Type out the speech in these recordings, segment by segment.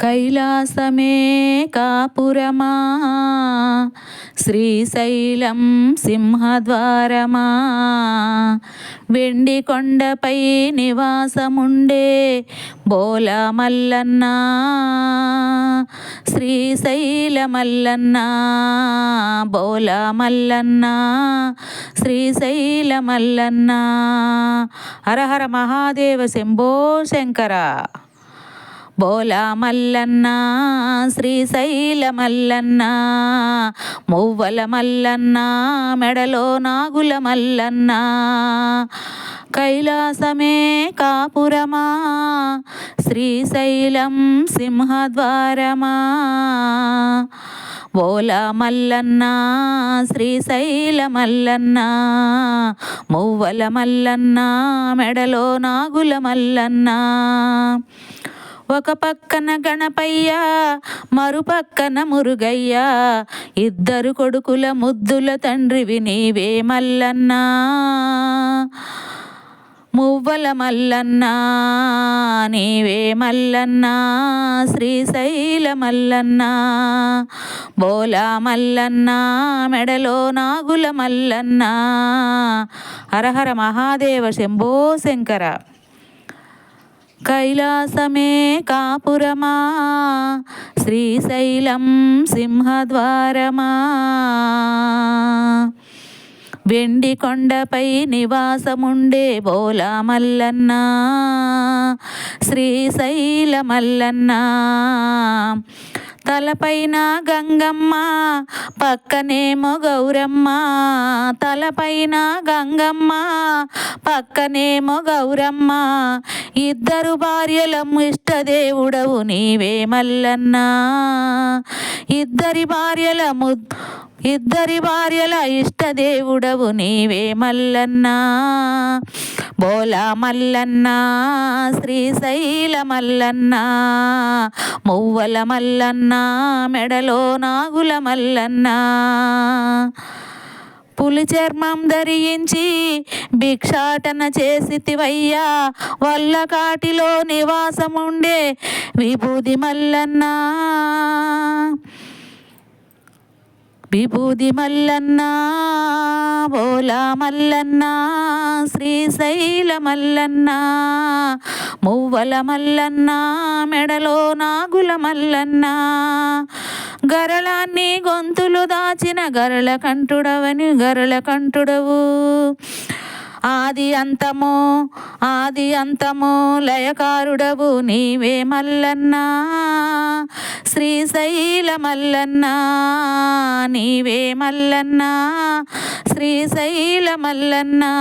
కైలాసమే కాపురమా? శ్రీశైలం సింహద్వారమా? వెండి కొండపై నివాసముండే బోల మల్లన్న శ్రీశైల మల్లన్న బోల మల్లన్న శ్రీశైల మల్లన్న హరహర మహాదేవ శంభో శంకర. బోల మల్లన్న శ్రీశైల మల్లన్న మువ్వల మల్లన్న మెడలో నాగుల మల్లన్న కైలాసమే కాపురమా శ్రీశైలం సింహద్వారమా బోల మల్లన్న శ్రీశైల మల్లన్న మువ్వల మల్లన్న మెడలో నాగుల మల్లన్న ఒక పక్కన గణపయ్య మరుపక్కన మురుగయ్య. ఇద్దరు కొడుకుల ముద్దుల తండ్రివి నీవే మల్లన్నా. మువ్వల మల్లన్న నీవే మల్లన్న. శ్రీశైల మల్లన్నా బోల మల్లన్న మెడలో నాగుల మల్లన్న. హరహర మహాదేవ శంభో శంకర. కైలాసమే కాపురమా? శ్రీశైలం సింహద్వారమా? వెండి కొండపై నివాసముండే బోలా మల్లన్నా శ్రీశైల మల్లన్నా తలపైన గంగమ్మ పక్కనేమో గౌరమ్మ. తలపైన గంగమ్మ పక్కనేమో గౌరమ్మ. ఇద్దరు భార్యలం ఇష్టదేవుడవు నీవే మల్లన్న. ఇద్దరి భార్యల ముద్దు ఇద్దరి భార్యల ఇష్టదేవుడవు నీవే మల్లన్న బోల మల్లన్న శ్రీశైల మల్లన్న మువ్వల మల్లన్న మెడలో నాగుల మల్లన్న. పులి చర్మం ధరించి భిక్షాటన చేసితివయ్యా వల్ల కాటిలో నివాసముండే విభూది మల్లన్న. విభూది మల్లన్న బోల మల్లన్న శ్రీశైల మల్లన్న మువ్వల మల్లన్న మెడలో నాగుల మల్లన్న గరళాన్ని గొంతులు దాచిన గరళ కంఠుడవని గరళ కంఠుడవు ఆది అంతము ఆది అంతము లయకారుడవు నీవే మల్లన్న. శ్రీశైల మల్లన్నా నీవే మల్లన్న. శ్రీశైల మల్లన్నా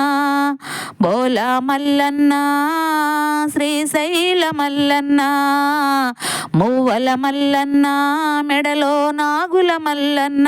బోల మల్లన్న. శ్రీశైల మల్లన్నా మువ్వల మల్లన్న మెడలో నాగుల మల్లన్న.